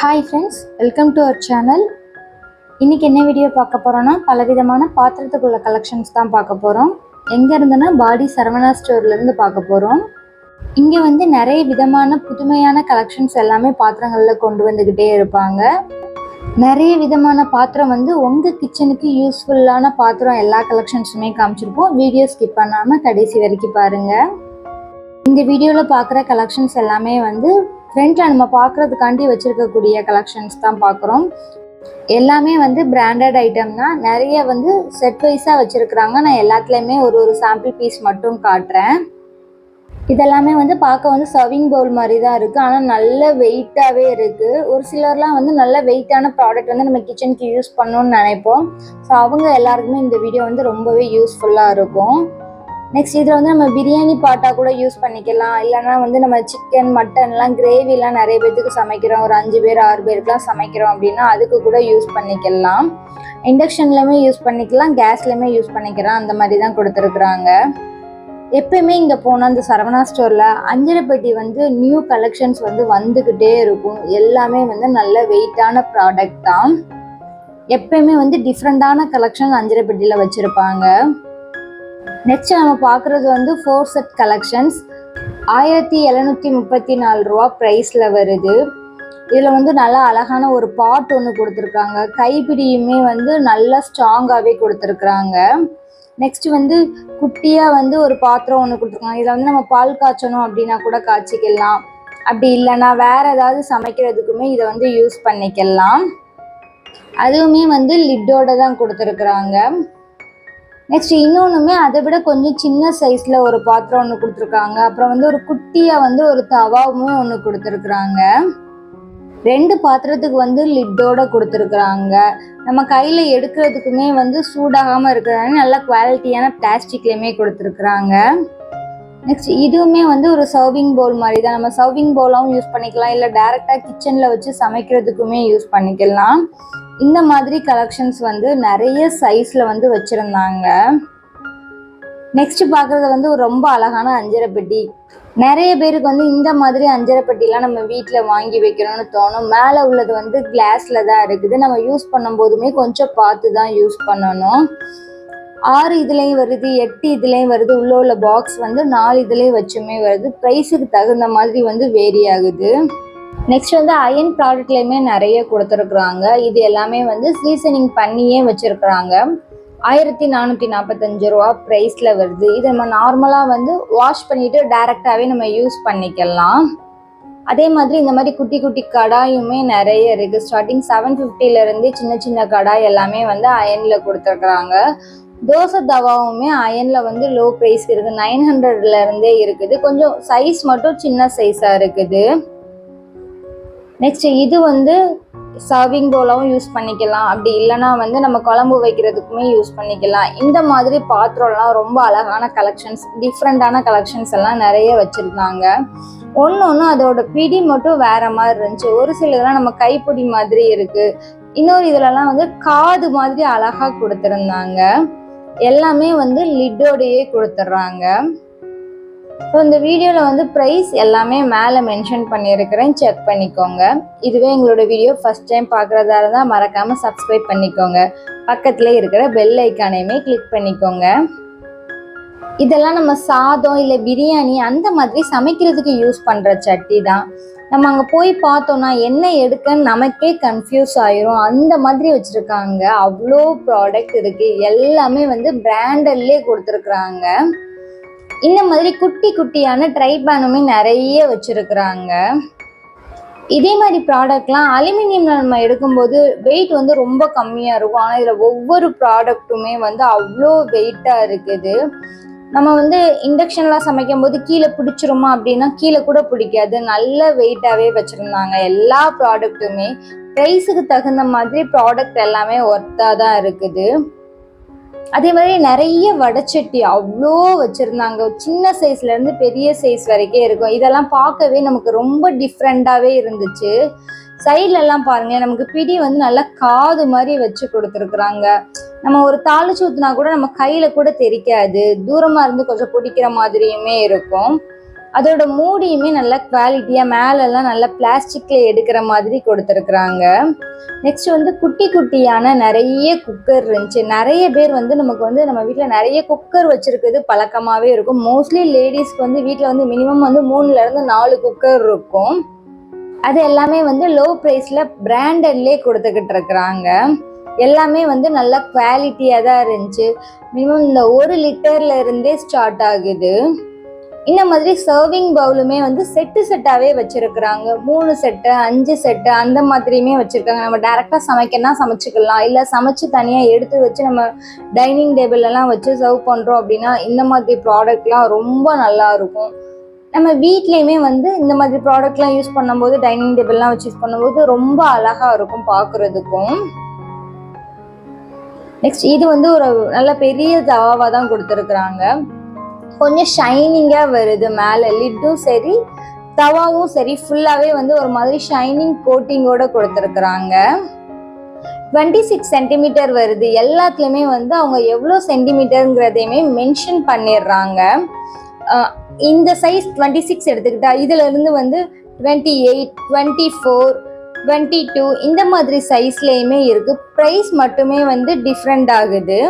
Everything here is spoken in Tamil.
Hi friends welcome to our channel இன்னைக்கு என்ன வீடியோ பார்க்க போகிறோன்னா பலவிதமான பாத்திரத்துக்குள்ள கலெக்ஷன்ஸ் தான் பார்க்க போகிறோம் எங்கே இருந்துன்னா பாடி சரவணா ஸ்டோர்லேருந்து பார்க்க போகிறோம் இங்கே வந்து நிறைய விதமான புதுமையான கலெக்ஷன்ஸ் எல்லாமே பாத்திரங்களில் கொண்டு வந்துக்கிட்டே இருப்பாங்க. நிறைய விதமான பாத்திரம் வந்து உங்கள் கிச்சனுக்கு யூஸ்ஃபுல்லான பாத்திரம் எல்லா கலெக்ஷன்ஸுமே காமிச்சிருப்போம். வீடியோ ஸ்கிப் பண்ணாமல் கடைசி வரைக்கும் பாருங்கள் இந்த வீடியோவில் பார்க்குற கலெக்ஷன்ஸ் எல்லாமே வந்து ஃப்ரண்ட்டில் நம்ம பார்க்குறதுக்காண்டி வச்சுருக்கக்கூடிய கலெக்ஷன்ஸ் தான் பார்க்குறோம். எல்லாமே வந்து பிராண்டட் ஐட்டம் தான். நிறைய வந்து செட் வைஸாக வச்சுருக்குறாங்க. நான் எல்லாத்துலேயுமே ஒரு ஒரு சாம்பிள் பீஸ் மட்டும் காட்டுறேன். இதெல்லாமே வந்து பார்க்க வந்து சர்விங் பவுல் மாதிரி தான் இருக்குது ஆனால் நல்ல வெயிட்டாகவே இருக்குது ஒரு சிலர்லாம் வந்து நல்ல வெயிட்டான ப்ராடக்ட் வந்து நம்ம கிச்சனுக்கு யூஸ் பண்ணணும்னு நினைப்போம். ஸோ அவங்க எல்லாருக்குமே இந்த வீடியோ வந்து ரொம்பவே யூஸ்ஃபுல்லாக இருக்கும். நெக்ஸ்ட் இதில் வந்து நம்ம பிரியாணி பாட்டாக கூட யூஸ் பண்ணிக்கலாம். இல்லைன்னா வந்து நம்ம சிக்கன் மட்டன்லாம் கிரேவிலாம் நிறைய பேர்த்துக்கு சமைக்கிறோம். ஒரு அஞ்சு பேர் ஆறு பேருக்குலாம் சமைக்கிறோம் அப்படின்னா அதுக்கு கூட யூஸ் பண்ணிக்கலாம். இண்டக்ஷன்லையுமே யூஸ் பண்ணிக்கலாம். கேஸ்லையுமே யூஸ் பண்ணிக்கலாம். அந்த மாதிரி தான் கொடுத்துருக்குறாங்க. எப்பயுமே இங்கே போனால் அந்த சரவணா ஸ்டோரில் அஞ்சரை வந்து நியூ கலெக்ஷன்ஸ் வந்து வந்துக்கிட்டே இருக்கும். எல்லாமே வந்து நல்ல வெயிட்டான ப்ராடக்ட் தான். எப்பயுமே வந்து டிஃப்ரெண்ட்டான கலெக்ஷன் அஞ்சரைப்பட்டியில் வச்சுருப்பாங்க. நெக்ஸ்ட் நம்ம பார்க்குறது வந்து ஃபோர் செட் கலெக்ஷன்ஸ் ஆயிரத்தி எழுநூற்றி முப்பத்தி நாலு ரூபா ப்ரைஸில் வருது. இதில் வந்து நல்லா அழகான ஒரு பாட் ஒன்று கொடுத்துருக்காங்க. கைப்பிடியுமே வந்து நல்லா ஸ்ட்ராங்காகவே கொடுத்துருக்குறாங்க. நெக்ஸ்ட் வந்து குட்டியாக வந்து ஒரு பாத்திரம் ஒன்று கொடுத்துருக்காங்க. இதில் வந்து நம்ம பால் காய்ச்சணும் அப்படின்னா கூட காய்ச்சிக்கலாம். அப்படி இல்லைன்னா வேற ஏதாவது சமைக்கிறதுக்குமே இதை வந்து யூஸ் பண்ணிக்கலாம். அதுவுமே வந்து லிட்டோட தான் கொடுத்துருக்குறாங்க. நெக்ஸ்ட் இன்னொன்றுமே அதை விட கொஞ்சம் சின்ன சைஸில் ஒரு பாத்திரம் ஒன்று கொடுத்துருக்காங்க. அப்புறம் வந்து ஒரு குட்டியாக வந்து ஒரு தவாவுமே ஒன்று கொடுத்துருக்குறாங்க. ரெண்டு பாத்திரத்துக்கு வந்து லிட்டோட கொடுத்துருக்குறாங்க. நம்ம கையில் எடுக்கிறதுக்குமே வந்து சூடாகாமல் இருக்கிறாங்க நல்ல குவாலிட்டியான பிளாஸ்டிக்லேயுமே கொடுத்துருக்குறாங்க. நெக்ஸ்ட் இதுவுமே வந்து ஒரு சர்விங் பவுல் மாதிரி தான் நம்ம சர்விங் பவுலாகவும் யூஸ் பண்ணிக்கலாம். இல்லை டேரெக்டாக கிச்சனில் வச்சு சமைக்கிறதுக்குமே யூஸ் பண்ணிக்கலாம். இந்த மாதிரி கலெக்ஷன்ஸ் வந்து நிறைய சைஸில் வந்து வச்சுருந்தாங்க. நெக்ஸ்ட் பார்க்குறது வந்து ஒரு ரொம்ப அழகான அஞ்சரை பெட்டி நிறைய பேருக்கு வந்து இந்த மாதிரி அஞ்சரை பெட்டிலாம் நம்ம வீட்டில் வாங்கி வைக்கணும்னு தோணும். மேலே உள்ளது வந்து கிளாஸில் தான் இருக்குது. நம்ம யூஸ் பண்ணும்போதுமே கொஞ்சம் பார்த்து தான் யூஸ் பண்ணணும். ஆறு இதுலேயும் வருது எட்டு இதுலேயும் வருது. உள்ள உள்ள பாக்ஸ் வந்து நாலு இதுலேயும் வச்சுமே வருது. ப்ரைஸுக்கு தகுந்த மாதிரி வந்து வேரி ஆகுது. நெக்ஸ்ட் வந்து அயன் ப்ராடக்ட்லேயுமே நிறைய கொடுத்துருக்குறாங்க. இது எல்லாமே வந்து சீசனிங் பண்ணியே வச்சுருக்குறாங்க. ஆயிரத்தி நானூற்றி நாற்பத்தஞ்சு ரூபா ப்ரைஸில் வருது. இது நம்ம நார்மலாக வந்து வாஷ் பண்ணிவிட்டு டைரெக்டாகவே நம்ம யூஸ் பண்ணிக்கலாம். அதே மாதிரி இந்த மாதிரி குட்டி குட்டி கடாயுமே நிறைய இருக்குது ஸ்டார்டிங் செவன் ஃபிஃப்டிலேருந்து சின்ன சின்ன கடாய் எல்லாமே வந்து அயனில் கொடுத்துருக்குறாங்க. தோசை தவாவுமே அயனில் வந்து லோ ப்ரைஸ் இருக்குது நைன் ஹண்ட்ரட்லேருந்தே இருக்குது. கொஞ்சம் சைஸ் மட்டும் சின்ன சைஸாக இருக்குது. நெக்ஸ்ட் இது வந்து சர்விங் பவுலாகவும் யூஸ் பண்ணிக்கலாம். அப்படி இல்லைனா வந்து நம்ம குழம்பு வைக்கிறதுக்குமே யூஸ் பண்ணிக்கலாம். இந்த மாதிரி பாத்திரம்லாம் ரொம்ப அழகான கலெக்ஷன்ஸ் டிஃப்ரெண்ட்டான கலெக்ஷன்ஸ் எல்லாம் நிறைய வச்சுருந்தாங்க. ஒன்று ஒன்று அதோட பிடி மட்டும் வேற மாதிரி இருந்துச்சு. ஒரு சிலதெல்லாம் நம்ம கைப்பிடி மாதிரி இருக்கு. இன்னொரு இதுலலாம் வந்து காது மாதிரி அழகாக கொடுத்துருந்தாங்க. எல்லாமே வந்து லிட்டோடையே கொடுத்துட்றாங்க. ஸோ இந்த வீடியோவில் வந்து ப்ரைஸ் எல்லாமே மேலே மென்ஷன் பண்ணியிருக்கிறேன். செக் பண்ணிக்கோங்க. இதுவே எங்களோட வீடியோ ஃபஸ்ட் டைம் பார்க்குறதா இருந்தால் மறக்காமல் சப்ஸ்கிரைப் பண்ணிக்கோங்க. பக்கத்தில் இருக்கிற பெல் ஐக்கானையுமே கிளிக் பண்ணிக்கோங்க. இதெல்லாம் நம்ம சாதம் இல்லை பிரியாணி அந்த மாதிரி சமைக்கிறதுக்கு யூஸ் பண்ணுற சட்டி தான். நம்ம அங்கே போய் பார்த்தோம்னா என்ன எடுக்கன்னு நமக்கே கன்ஃபியூஸ் ஆயிரும். அந்த மாதிரி வச்சுருக்காங்க. அவ்வளோ ப்ராடக்ட் இருக்குது எல்லாமே வந்து பிராண்டட்லேயே கொடுத்துருக்குறாங்க. இந்த மாதிரி குட்டி குட்டியான ட்ரை பேனுமே நிறைய வச்சுருக்குறாங்க. இதே மாதிரி ப்ராடக்ட்லாம் அலுமினியம்ல நம்ம எடுக்கும்போது வெயிட் வந்து ரொம்ப கம்மியாக இருக்கும். ஆனால் இதில் ஒவ்வொரு ப்ராடக்ட்டுமே வந்து அவ்வளோ வெயிட்டாக இருக்குது. நம்ம வந்து இண்டக்ஷன்லாம் சமைக்கும் போது கீழே பிடிச்சிருமா அப்படின்னா கீழே கூட பிடிக்காது. நல்ல வெயிட்டாகவே வச்சுருந்தாங்க. எல்லா ப்ராடக்ட்டுமே ப்ரைஸுக்கு தகுந்த மாதிரி ப்ராடக்ட் எல்லாமே ஒர்த்தாக தான் இருக்குது. அதே மாதிரி நிறைய வடச்சட்டி அவ்வளோ வச்சுருந்தாங்க. சின்ன சைஸ்லேருந்து பெரிய சைஸ் வரைக்கும் இருக்கும். இதெல்லாம் பார்க்கவே நமக்கு ரொம்ப டிஃப்ரெண்ட்டாகவே இருந்துச்சு. சைட்லலாம் பாருங்கள் நமக்கு பிடி வந்து நல்லா காது மாதிரி வச்சு கொடுத்துருக்குறாங்க. நம்ம ஒரு தாளிச்சு ஊற்றுனா கூட நம்ம கையில் கூட தெரிக்காது. தூரமாக இருந்து கொஞ்சம் பிடிக்கிற மாதிரியுமே இருக்கும். அதோட மூடியுமே நல்ல குவாலிட்டியாக மேலெல்லாம் நல்ல பிளாஸ்டிக்கில் எடுக்கிற மாதிரி கொடுத்துருக்குறாங்க. நெக்ஸ்ட் வந்து குட்டி குட்டியான நிறைய குக்கர் இருந்துச்சு. நிறைய பேர் வந்து நமக்கு வந்து நம்ம வீட்டில் நிறைய குக்கர் வச்சுருக்கிறது பழக்கமாகவே இருக்கும். மோஸ்ட்லி லேடிஸ்க்கு வந்து வீட்டில் வந்து மினிமம் வந்து மூணுலேருந்து நாலு குக்கர் இருக்கும். அது எல்லாமே வந்து லோ ப்ரைஸில் பிராண்டட்லேயே கொடுத்துக்கிட்டு இருக்கிறாங்க. எல்லாமே வந்து நல்ல குவாலிட்டியாக தான் இருந்துச்சு. மினிமம் இந்த ஒரு லிட்டர்ல இருந்தே ஸ்டார்ட் ஆகுது. இந்த மாதிரி சர்விங் பவுலுமே வந்து செட்டு செட்டாகவே வச்சுருக்குறாங்க. மூணு செட்டு அஞ்சு செட்டு அந்த மாதிரியுமே வச்சுருக்காங்க. நம்ம டேரெக்டாக சமைக்கணும்னா சமைச்சிக்கலாம். இல்லை சமைச்சு தனியாக எடுத்து வச்சு நம்ம டைனிங் டேபிள்லாம் வச்சு சர்வ் பண்ணுறோம் அப்படின்னா இந்த மாதிரி ப்ராடக்ட்லாம் ரொம்ப நல்லா இருக்கும். நம்ம வீட்லேயுமே வந்து இந்த மாதிரி ப்ராடக்ட்லாம் யூஸ் பண்ணும்போது டைனிங் டேபிள்லாம் வச்சு யூஸ் பண்ணும்போது ரொம்ப அழகாக இருக்கும் பார்க்குறதுக்கும் நெக்ஸ்ட் இது வந்து ஒரு நல்ல பெரிய தவாவாக தான் கொடுத்துருக்குறாங்க. கொஞ்சம் ஷைனிங்காக வருது மேலே. லிட்டும் சரி தவாவும் சரி ஃபுல்லாகவே வந்து ஒரு மாதிரி ஷைனிங் கோட்டிங்கோட கொடுத்துருக்குறாங்க. டுவெண்ட்டி சிக்ஸ் சென்டிமீட்டர் வருது. எல்லாத்துலேயுமே வந்து அவங்க எவ்வளோ சென்டிமீட்டருங்கிறதையுமே மென்ஷன் பண்ணிடுறாங்க. இந்த சைஸ் டுவெண்ட்டி சிக்ஸ் எடுத்துக்கிட்டா இதுலேருந்து வந்து twenty eight twenty four twenty two இந்த மாதிரி சைஸ்லேயுமே இருக்குது ப்ரைஸ் மட்டுமே வந்து டிஃப்ரெண்ட் ஆகுது.